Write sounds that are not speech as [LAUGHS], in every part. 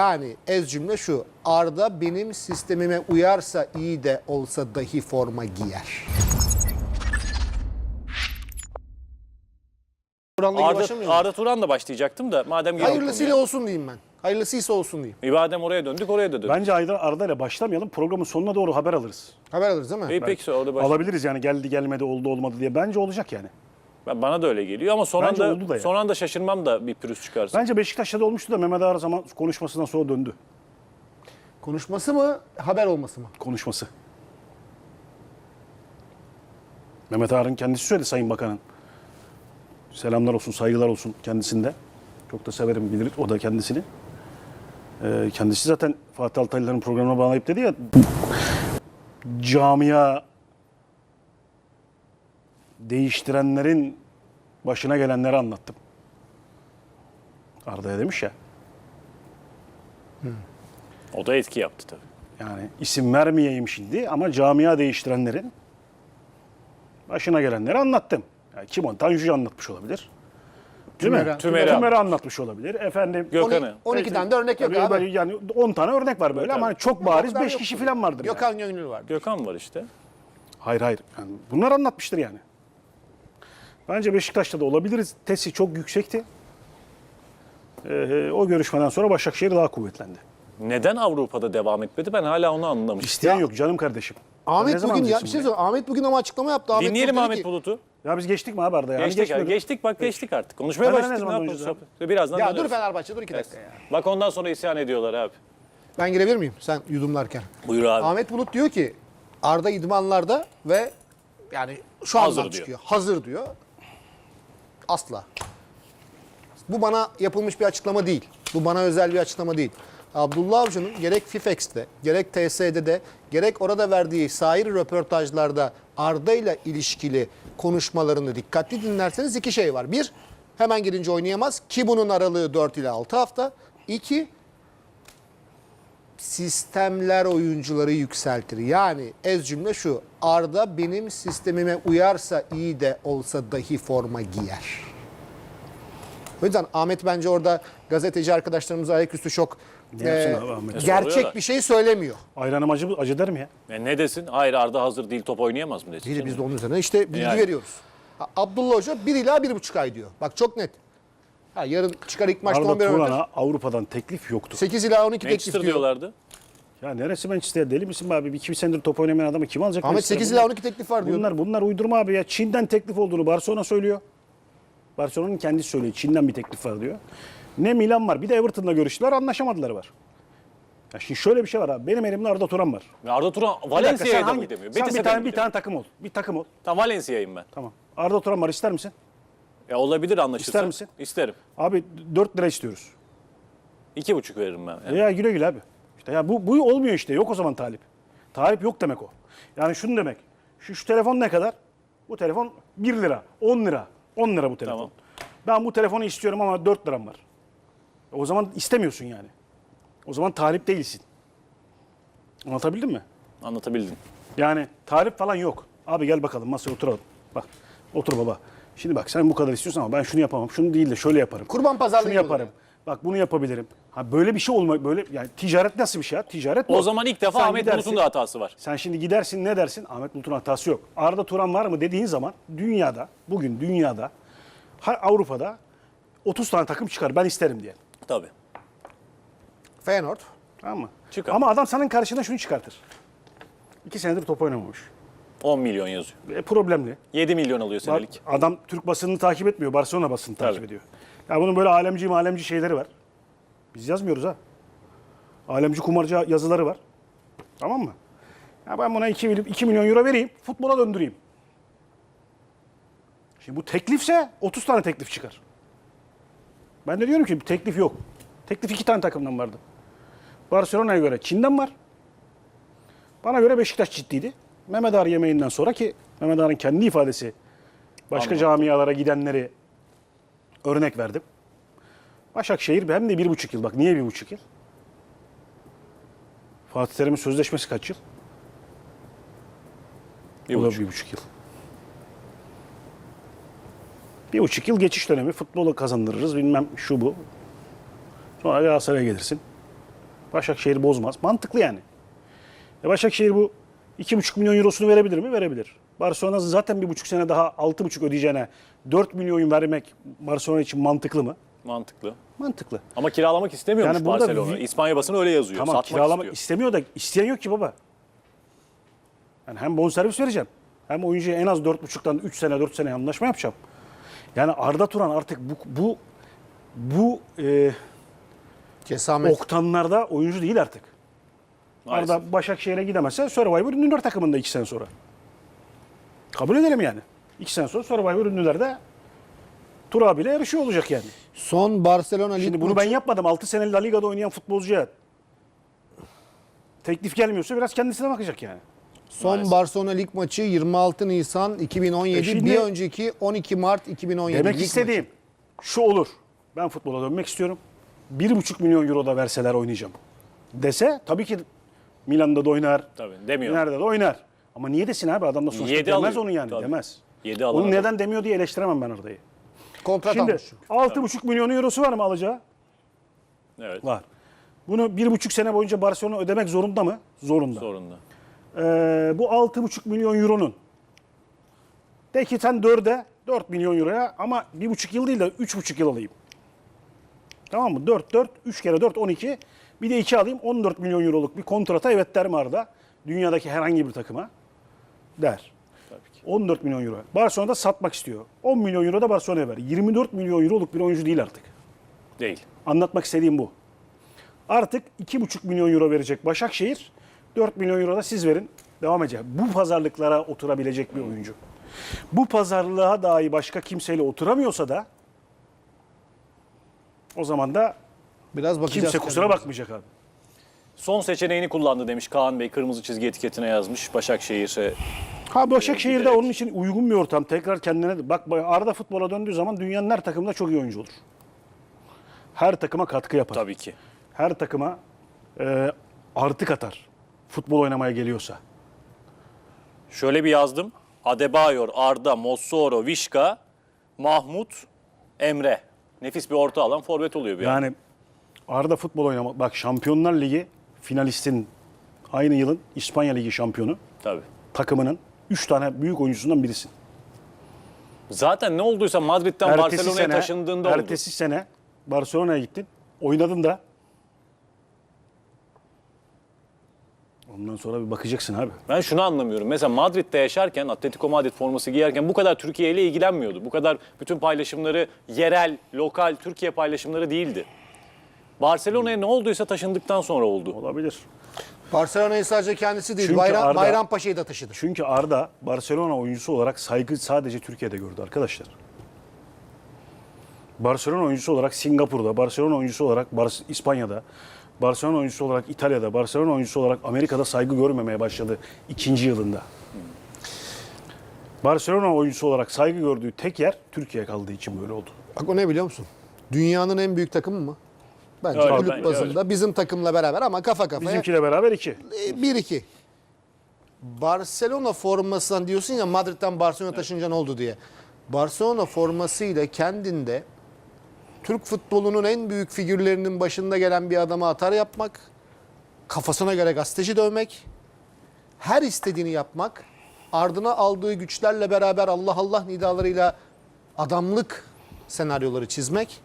Yani ez cümle şu. Arda benim sistemime uyarsa iyi de olsa dahi forma giyer. Turan'la Arda, başlamıyor mu? Arda Turan da başlayacaktım da madem geldik Hayırlısıyla olsun diyeyim ben. Hayırlısıysa olsun diyeyim. E, Madem oraya döndük oraya da döndük. Bence Arda, Arda ile başlamayalım. Programın sonuna doğru haber alırız. Haber alırız değil mi? İyi peki orada baş... Alabiliriz yani geldi gelmedi oldu olmadı diye. Bence olacak yani. Ben- Bana da öyle geliyor ama son Bence anda, oldu da ya. son anda şaşırmam da bir pürüz çıkarsa. Bence Beşiktaş'ta da olmuştu da Mehmet Ağar zaman konuşmasından sonra döndü. Konuşması mı, haber olması mı? Konuşması. Mehmet Ağar'ın kendisi söyledi Sayın Bakan'ın. Selamlar olsun, saygılar olsun kendisinde. Çok da severim bilir o da kendisini. Ee, kendisi zaten Fatih Altaylıların programına bağlayıp dedi ya camia değiştirenlerin başına gelenleri anlattım. Arda'ya demiş ya. O da etki yaptı tabii. Yani isim vermeyeyim şimdi ama camia değiştirenlerin başına gelenleri anlattım. Yani kim o? Tanju'yu anlatmış olabilir. Değil mi? Tümer'e- Tümer'e Tümer'e anlatmış olabilir. Efendim Gökhan'ı. 12'den de örnek yok abi. böyle yani 10 tane örnek var böyle Tabii. ama hani çok bariz kadar 5 yok. kişi falan vardır. yani. Gökhan Gönül var. Gökhan var işte. Hayır hayır. Yani bunlar anlatmıştır yani. Bence Beşiktaş'ta da olabiliriz. Tesi çok yüksekti. Ee, o görüşmeden sonra Başakşehir daha kuvvetlendi. Neden Avrupa'da devam etmedi ben hala onu anlamıştım. İsteyen yok canım kardeşim. Ahmet zaman bugün ya bir diyeceksin şey söyleyeyim. Ahmet bugün ama açıklama yaptı. Ahmet Dinleyelim Bulut dedi Ahmet ki- Bulut'u. Ya biz geçtik mi abi Arda? Yani Geçtik, ya, geçmedik. geçtik bak geçtik artık. Konuşmaya Fener'e ne başladık. Ne zaman döneceğiz Birazdan Ya döneriz. dur Fenerbahçe dur iki dakika ya. Bak ondan sonra isyan ediyorlar abi. Ben girebilir miyim sen yudumlarken? Buyur abi. Ahmet Bulut diyor ki Arda idmanlarda ve yani şu Hazır andan diyor. çıkıyor. Hazır diyor. Asla. Bu bana yapılmış bir açıklama değil. Bu bana özel bir açıklama değil. Abdullah Avcı'nın gerek FIFEX'te, gerek TSE'de de, gerek orada verdiği sair röportajlarda Arda ile ilişkili konuşmalarını dikkatli dinlerseniz iki şey var. Bir, hemen gelince oynayamaz ki bunun aralığı 4 ile 6 hafta. İki, sistemler oyuncuları yükseltir. Yani ez cümle şu. Arda benim sistemime uyarsa iyi de olsa dahi forma giyer. O yüzden Ahmet bence orada gazeteci arkadaşlarımıza ayaküstü çok Ne yapsın e, abi Ahmet? gerçek Soruyorlar. bir şey söylemiyor. Ayranım acı, acı der mi ya? E ne desin? Hayır Arda hazır değil top oynayamaz mı desin? Değil de biz de onun üzerine işte bilgi Yani. veriyoruz. Ha, Abdullah Hoca 1 ila 1,5 ay diyor. Bak çok net. Ha, yarın çıkar ilk maçta Arda 11 oynar. Turan'a Avrupa'dan teklif yoktu. 8 ila 12 teklif Manchester diyor. diyorlardı. Ya neresi Manchester deli misin be abi? Bir iki senedir top oynamayan adamı kim alacak? Ahmet Manchester'a? 8 ila 12 teklif var diyor. Bunlar, bunlar uydurma abi ya. Çin'den teklif olduğunu Barcelona söylüyor. Barcelona'nın kendisi söylüyor. Çin'den bir teklif var diyor. Ne Milan var. Bir de Everton'la görüştüler. Anlaşamadılar var. Ya şimdi şöyle bir şey var abi. Benim elimde Arda Turan var. Ve Arda Turan Bir dakika, sen Valencia'ya da hangi- mı gidemiyor? Sen Betis'e bir de tane, bir gidemiyor? tane takım ol. Bir takım ol. Tamam Valencia'yım ben. Tamam. Arda Turan var. ister misin? Ya olabilir anlaşırsak. İster misin? İsterim. Abi 4 lira istiyoruz. İki buçuk veririm ben. Yani. Ya güle güle abi. İşte ya bu, bu olmuyor işte. Yok o zaman talip. Talip yok demek o. Yani şunu demek. Şu, şu telefon ne kadar? Bu telefon 1 lira, 10 lira. 10 lira bu telefon. Tamam. Ben bu telefonu istiyorum ama 4 liram var. O zaman istemiyorsun yani. O zaman talip değilsin. Anlatabildim mi? Anlatabildim. Yani talip falan yok. Abi gel bakalım masaya oturalım. Bak otur baba. Şimdi bak sen bu kadar istiyorsan ama ben şunu yapamam. Şunu değil de şöyle yaparım. Kurban pazarlığı Şunu gibi yaparım. Bak bunu yapabilirim. Ha böyle bir şey olma böyle yani ticaret nasıl bir şey ya? Ticaret bu. O zaman ilk defa Sen Ahmet gidersin- Bulut'un da hatası var. Sen şimdi gidersin ne dersin? Ahmet Bulut'un hatası yok. Arda Turan var mı dediğin zaman dünyada, bugün dünyada, ha- Avrupa'da 30 tane takım çıkar ben isterim diye. Tabii. Feyenoord. Tamam mı? Çıkar. Ama adam senin karşına şunu çıkartır. İki senedir top oynamamış. 10 milyon yazıyor. E, problemli. 7 milyon alıyor senelik. adam Türk basınını takip etmiyor, Barcelona basını takip Tabii. ediyor. Ya bunun böyle alemci malemci şeyleri var. Biz yazmıyoruz ha. Alemci kumarcı yazıları var. Tamam mı? Ya ben buna 2, 2 milyon euro vereyim, futbola döndüreyim. Şimdi bu teklifse 30 tane teklif çıkar. Ben de diyorum ki teklif yok. Teklif iki tane takımdan vardı. Barcelona'ya göre Çin'den var. Bana göre Beşiktaş ciddiydi. Mehmet Ağar yemeğinden sonra ki Mehmet Ağar'ın kendi ifadesi başka Anladım. camialara gidenleri örnek verdim. Başakşehir hem de bir buçuk yıl. Bak niye bir buçuk yıl? Fatih Terim'in sözleşmesi kaç yıl? Bir o da buçuk. bir buçuk yıl. Bir buçuk yıl geçiş dönemi. Futbolu kazandırırız bilmem şu bu. Sonra Galatasaray'a gelirsin. Başakşehir bozmaz. Mantıklı yani. E Başakşehir bu 2,5 milyon eurosunu verebilir mi? Verebilir. Barcelona zaten bir buçuk sene daha 6,5 ödeyeceğine 4 milyon vermek Barcelona için mantıklı mı? Mantıklı. Mantıklı. Ama kiralamak istemiyormuş Yani burada Barcelona. vi- İspanya basını öyle yazıyor. Tamam Satmak kiralamak istiyor. istemiyor da isteyen yok ki baba. Yani hem bonservis vereceğim. Hem oyuncuya en az 4,5'tan 3 sene 4 sene anlaşma yapacağım. Yani Arda Turan artık bu bu bu e, Kesamet. oktanlarda oyuncu değil artık. Maalesef. Arda Başakşehir'e gidemezse Survivor Ünlüler takımında 2 sene sonra. Kabul edelim yani. 2 sene sonra Survivor Ünlüler'de Tur abiyle yarışıyor olacak yani. Son Barcelona lig Şimdi bunu maçı- ben yapmadım. 6 sene La Liga'da oynayan futbolcuya teklif gelmiyorsa biraz kendisine bakacak yani. Son Maalesef. Barcelona lig maçı 26 Nisan 2017. E şimdi- bir önceki 12 Mart 2017. Demek lig istediğim şu olur. Ben futbola dönmek istiyorum. 1,5 milyon euro da verseler oynayacağım. Dese tabii ki Milan'da da oynar. Tabii demiyor. Nerede de oynar. Ama niye desin abi? Adam da sonuçta Yedi demez alıyor. onu yani. Tabii. Demez. Yedi alan Onu adam. neden demiyor diye eleştiremem ben Arda'yı. Kontrat Şimdi almış çünkü. 6,5 milyon eurosu var mı alacağı? Evet. Var. Bunu bir buçuk sene boyunca Barcelona ödemek zorunda mı? Zorunda. Zorunda. Ee, bu 6,5 milyon euronun de ki sen 4'e 4 milyon euroya ama bir buçuk yıl değil de üç buçuk yıl alayım. Tamam mı? 4 4 3 kere 4 12 bir de 2 alayım 14 milyon euroluk bir kontrata evet der mi Arda? Dünyadaki herhangi bir takıma der. Tabii ki. 14 milyon euro. Barcelona'da satmak istiyor. 10 milyon euro da Barcelona'ya ver. 24 milyon euroluk bir oyuncu değil artık. Değil. Anlatmak istediğim bu. Artık 2,5 milyon euro verecek Başakşehir. 4 milyon euro da siz verin. Devam edecek. Bu pazarlıklara oturabilecek bir oyuncu. Bu pazarlığa dahi başka kimseyle oturamıyorsa da o zaman da Biraz bakacağız. kimse kusura kendimize. bakmayacak abi. Son seçeneğini kullandı demiş Kaan Bey. Kırmızı çizgi etiketine yazmış. Başakşehir'e Ha Başakşehir'de giderek. onun için uygun bir ortam. Tekrar kendine bak Arda futbola döndüğü zaman dünyanın her takımında çok iyi oyuncu olur. Her takıma katkı yapar. tabii ki. her takıma e, artı katar. Futbol oynamaya geliyorsa. Şöyle bir yazdım. Adebayor, Arda, Mossoro, Vişka, Mahmut, Emre. Nefis bir orta alan forvet oluyor bir an. Yani Arda futbol oynamak. Bak Şampiyonlar Ligi finalistin aynı yılın İspanya Ligi şampiyonu Tabii. takımının 3 tane büyük oyuncusundan birisin. Zaten ne olduysa Madrid'den Barcelona'ya taşındığında oldu. ertesi sene Barcelona'ya gittin. Oynadın da Ondan sonra bir bakacaksın abi. Ben şunu anlamıyorum. Mesela Madrid'de yaşarken, Atletico Madrid forması giyerken bu kadar Türkiye ile ilgilenmiyordu. Bu kadar bütün paylaşımları yerel, lokal Türkiye paylaşımları değildi. Barcelona'ya ne olduysa taşındıktan sonra oldu. Olabilir. Barcelona'yı sadece kendisi değil. Çünkü Bayram, Arda- Bayrampaşa'yı da taşıdı. Çünkü Arda Barcelona oyuncusu olarak saygı sadece Türkiye'de gördü arkadaşlar. Barcelona oyuncusu olarak Singapur'da, Barcelona oyuncusu olarak Bar- İspanya'da, Barcelona oyuncusu olarak İtalya'da, Barcelona oyuncusu olarak Amerika'da saygı görmemeye başladı ikinci yılında. Barcelona oyuncusu olarak saygı gördüğü tek yer Türkiye kaldığı için böyle oldu. Bak o ne biliyor musun? Dünyanın en büyük takımı mı? Bence Öyle, kulüp bence bazında bizim takımla beraber ama kafa kafaya Bizimkiyle beraber iki. e, 1-2. Barcelona formasından diyorsun ya Madrid'den Barcelona taşınca ne oldu diye. Barcelona formasıyla kendinde Türk futbolunun en büyük figürlerinin başında gelen bir adama atar yapmak, kafasına göre gazeteci dövmek, her istediğini yapmak, ardına aldığı güçlerle beraber Allah Allah nidalarıyla adamlık senaryoları çizmek.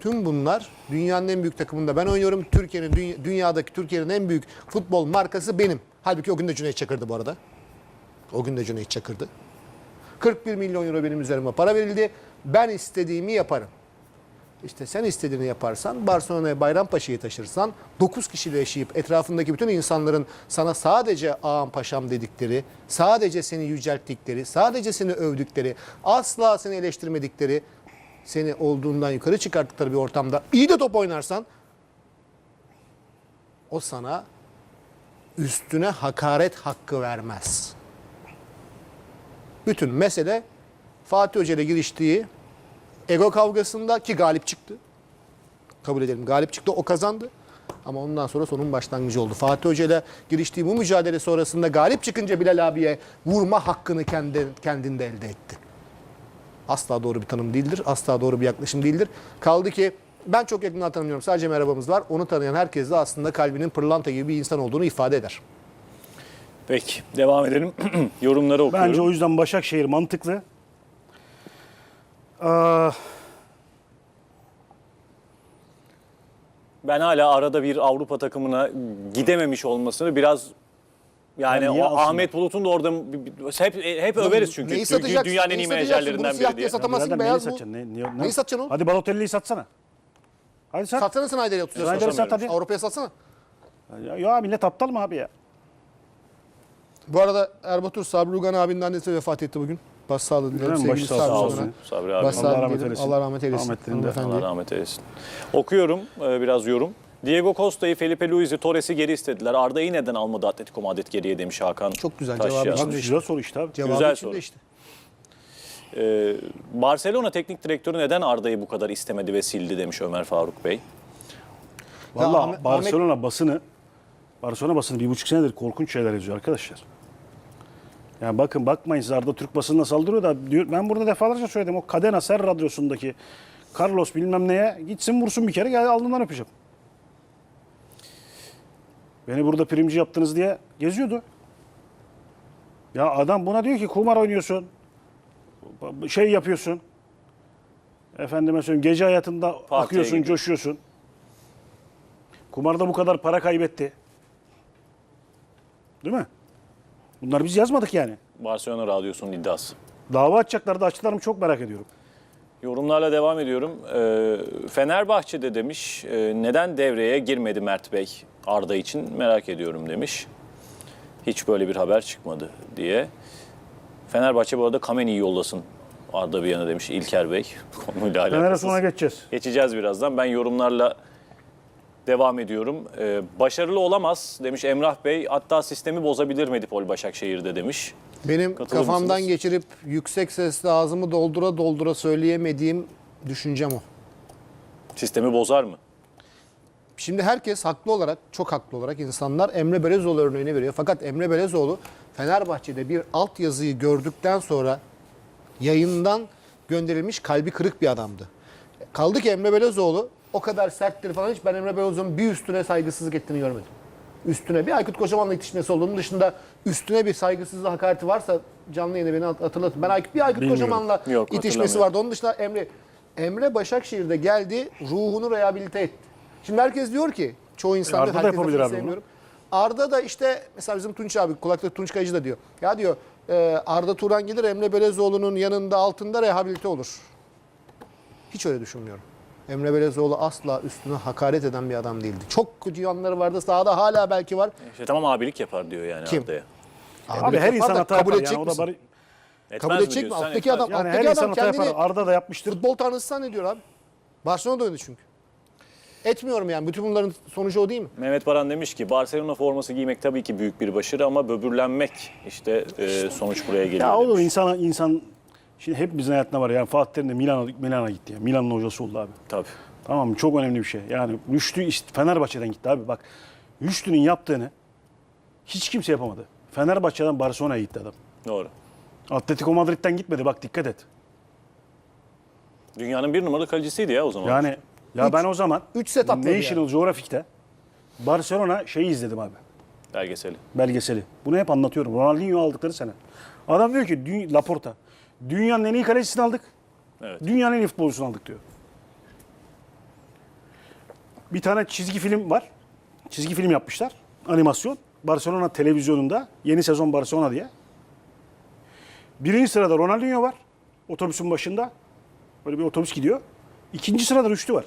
Tüm bunlar dünyanın en büyük takımında ben oynuyorum. Türkiye'nin dünya- dünyadaki Türkiye'nin en büyük futbol markası benim. Halbuki o gün de Cüneyt Çakır'dı bu arada. O gün de Cüneyt Çakır'dı. 41 milyon euro benim üzerime para verildi. Ben istediğimi yaparım. İşte sen istediğini yaparsan, Barcelona'ya Bayrampaşa'yı taşırsan, 9 kişiyle yaşayıp etrafındaki bütün insanların sana sadece ağam paşam dedikleri, sadece seni yücelttikleri, sadece seni övdükleri, asla seni eleştirmedikleri, seni olduğundan yukarı çıkarttıkları bir ortamda iyi de top oynarsan, o sana üstüne hakaret hakkı vermez. Bütün mesele Fatih Hoca ile giriştiği ego kavgasında ki galip çıktı. Kabul edelim galip çıktı o kazandı. Ama ondan sonra sonun başlangıcı oldu. Fatih Hoca ile giriştiği bu mücadele sonrasında galip çıkınca Bilal abiye vurma hakkını kendi, kendinde elde etti. Asla doğru bir tanım değildir. Asla doğru bir yaklaşım değildir. Kaldı ki Ben çok yakından tanımıyorum. Sadece merhabamız var. Onu tanıyan herkes de aslında kalbinin pırlanta gibi bir insan olduğunu ifade eder. Peki devam edelim. [CLEARS THROAT] Yorumları okuyorum. Bence o yüzden Başakşehir mantıklı. Aa, Ben hala arada bir Avrupa takımına gidememiş olmasını biraz yani Ya niye o? Ahmet Bulut'un da orada bir- bir- hep hep överiz çünkü. Neyi Türkiye satacaksın? dünyanın en Neyi iyi satacaksın? menajerlerinden Bunu siyah biri diye diye. satamazsın. birader beyaz neyi bu. satacaksın? Ne, ne, Neyi satacaksın oğlum? Hadi Balotelli'yi satsana. Hadi sat. Satsana Snyder'i 30 Snyder'i sat hadi. Avrupa'ya satsana. Ya, ya millet aptal mı abi ya? Bu arada Erbatur Sabri Ugan abinin annesi vefat etti bugün. Baş sağlığı dilerim. Sevgili Başı sağ Sabri olsun. Sabri abi. Baş Allah rahmet dilerim. eylesin. Allah rahmet eylesin. Rahmetlerinde. hanımefendiye. Allah rahmet eylesin. Okuyorum e, biraz yorum. Diego Costa'yı, Felipe Luis'i, Torres'i geri istediler. Arda'yı neden almadı Atletico Madrid geriye demiş Hakan. Çok güzel Taşyan. cevabı içinde güzel soru işte abi. Cevabı Güzel soru. işte. Ee, Barcelona teknik direktörü neden Arda'yı bu kadar istemedi ve sildi demiş Ömer Faruk Bey. Valla Ahmet- Barcelona basını Barcelona basını bir buçuk senedir korkunç şeyler yazıyor arkadaşlar. Yani bakın bakmayın siz Arda Türk basınına saldırıyor da diyor, ben burada defalarca söyledim o Cadena Ser radyosundaki Carlos bilmem neye gitsin vursun bir kere gel alnından öpeceğim. Beni burada primci yaptınız diye geziyordu. Ya adam buna diyor ki kumar oynuyorsun. Şey yapıyorsun. Efendime söyleyeyim gece hayatında akıyorsun, gidiyor. coşuyorsun. Kumarda bu kadar para kaybetti. Değil mi? Bunlar biz yazmadık yani. Barcelona Radyosu'nun iddiası. Dava açacaklar da açtılar mı çok merak ediyorum. Yorumlarla devam ediyorum. Ee, Fenerbahçe'de demiş, e, neden devreye girmedi Mert Bey Arda için merak ediyorum demiş. Hiç böyle bir haber çıkmadı diye. Fenerbahçe bu arada Kameni'yi yollasın Arda bir yana demiş İlker Bey. [LAUGHS] Konuyla Fener'e alakasız. sonra geçeceğiz. Geçeceğiz birazdan. Ben yorumlarla devam ediyorum. Ee, başarılı olamaz demiş Emrah Bey. Hatta sistemi bozabilir Medipol Başakşehir'de demiş. Benim Katılır kafamdan mısınız? geçirip yüksek sesle ağzımı doldura doldura söyleyemediğim düşüncem o. Sistemi bozar mı? Şimdi herkes haklı olarak, çok haklı olarak insanlar Emre Belezoğlu örneğini veriyor. Fakat Emre Belezoğlu Fenerbahçe'de bir altyazıyı gördükten sonra yayından gönderilmiş kalbi kırık bir adamdı. Kaldı ki Emre Belezoğlu o kadar serttir falan hiç ben Emre Belezoğlu'nun bir üstüne saygısızlık ettiğini görmedim. Üstüne bir Aykut Kocaman'la itişmesi olduğunun dışında üstüne bir saygısızlık hakareti varsa canlı yayında beni hat- hatırlatın. Ben Aykut, bir Aykut Bilmiyorum. Kocaman'la Yok, itişmesi vardı. Onun dışında Emre Emre Başakşehir'de geldi, ruhunu rehabilite etti. Şimdi herkes diyor ki, çoğu insan Arda da yapabilir abi bunu. Arda da işte mesela bizim Tunç abi, kulakta Tunç Kayıcı da diyor. Ya diyor e, Arda Turan gelir Emre Belezoğlu'nun yanında altında rehabilite olur. Hiç öyle düşünmüyorum. Emre Belezoğlu asla üstüne hakaret eden bir adam değildi. Çok kötü yanları vardı. Sahada hala belki var. İşte tamam abilik yapar diyor yani Kim? Arda'ya. Abi her yapar insan hata kabul yapar. edecek Yani o da misin? bari, Etmez Kabul edecek mi? Alttaki etmez adam, yani her alttaki insan adam hata yapar. kendini Arda da yapmıştır. futbol tanrısı zannediyor abi. Barcelona'da oynadı çünkü. Etmiyorum yani. Bütün bunların sonucu o değil mi? Mehmet Baran demiş ki Barcelona forması giymek tabii ki büyük bir başarı ama böbürlenmek işte e, sonuç buraya geliyor. Ya olur demiş. insan insan şimdi hepimizin hayatında var. Yani Fatih Terim de Milan'a Milan'a gitti. Yani. Milan'ın hocası oldu abi. Tabii. Tamam mı? Çok önemli bir şey. Yani Rüştü işte Fenerbahçe'den gitti abi. Bak Rüştü'nün yaptığını hiç kimse yapamadı. Fenerbahçe'den Barcelona'ya gitti adam. Doğru. Atletico Madrid'den gitmedi. Bak dikkat et. Dünyanın bir numaralı kalecisiydi ya o zaman. Yani ya Üç- ben o zaman üç set atladı National Geographic'te Barcelona şeyi izledim abi. belgeseli. Belgeseli. Bunu hep anlatıyorum. Ronaldinho aldıkları sene. Adam diyor ki Laporta. Dünyanın en iyi kalecisini aldık. Evet. Dünyanın en iyi futbolcusunu aldık diyor. Bir tane çizgi film var. Çizgi film yapmışlar. Animasyon. Barcelona televizyonunda. Yeni sezon Barcelona diye. Birinci sırada Ronaldinho var. Otobüsün başında. Böyle bir otobüs gidiyor. İkinci sırada Rüştü var.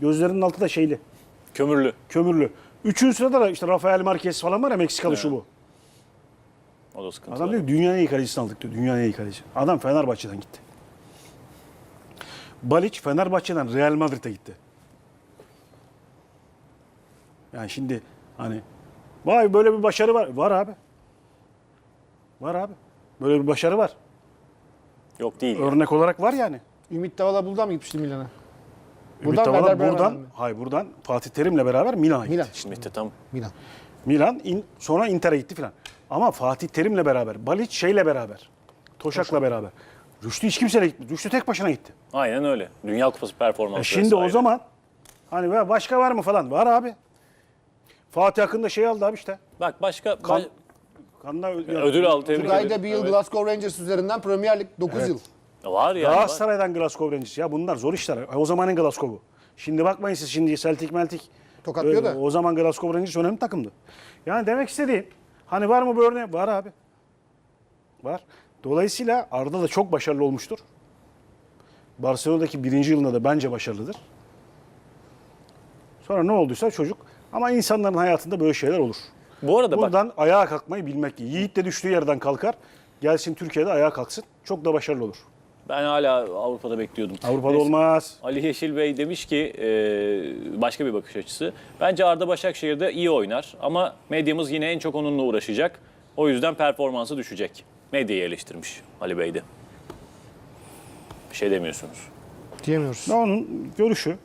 Gözlerinin altı da şeyli. Kömürlü. Kömürlü. Üçüncü sırada da işte Rafael Marquez falan var ya Meksikalı şu bu. O da sıkıntı. Adam diyor ki, dünyanın en iyi kalecisini aldık diyor. Dünyanın en iyi kalecisi. Adam Fenerbahçe'den gitti. Balic Fenerbahçe'den Real Madrid'e gitti. Yani şimdi hani vay böyle bir başarı var. Var abi. Var abi. Böyle bir başarı var. Yok değil. Örnek olarak var yani. Ümit Davala buradan mı gitmişti Milan'a? Ümit Buradan Davala Werder buradan, mi? hayır buradan Fatih Terim'le beraber Milan'a gitti. Milan. Şimdi tam Milan. Milan in- sonra Inter'e gitti filan. Ama Fatih Terim'le beraber, Balic şeyle beraber, Toşak'la beraber. Rüştü hiç kimseyle gitmedi. Rüştü tek başına gitti. aynen öyle. Dünya Kupası performansı. E şimdi vesaire. o zaman Hani ve başka var mı falan? Var abi. Fatih Akın şey aldı abi işte. Bak başka Kan- ba- Kanla ödül aldı tebrik Turgay da ederim. bir yıl Evet. Glasgow Rangers üzerinden Premier Lig 9 yıl. Var yani. var. Galatasaray'dan Glasgow Rangers. Ya bunlar zor işler. O zamanın Glasgow'u. Şimdi bakmayın siz şimdi Celtic Meltik. Tokatlıyor da. O zaman Glasgow Rangers önemli takımdı. Yani demek istediğim hani var mı bu örneği? Var abi. Var. Dolayısıyla Arda da çok başarılı olmuştur. Barcelona'daki birinci yılında da bence başarılıdır. Sonra ne olduysa çocuk. Ama insanların hayatında böyle şeyler olur. Bu arada bak Buradan ayağa kalkmayı bilmek. Yiğit de düştüğü yerden kalkar. Gelsin Türkiye'de ayağa kalksın. Çok da başarılı olur. Ben hala Avrupa'da bekliyordum. Avrupa'da Neyse. olmaz. Ali Yeşil Bey demiş ki e, başka bir bakış açısı. Bence Arda Başakşehir'de iyi oynar ama medyamız yine en çok onunla uğraşacak. O yüzden performansı düşecek. Medyayı eleştirmiş Ali Bey de. Bir şey demiyorsunuz. Diyemiyoruz. Onun görüşü.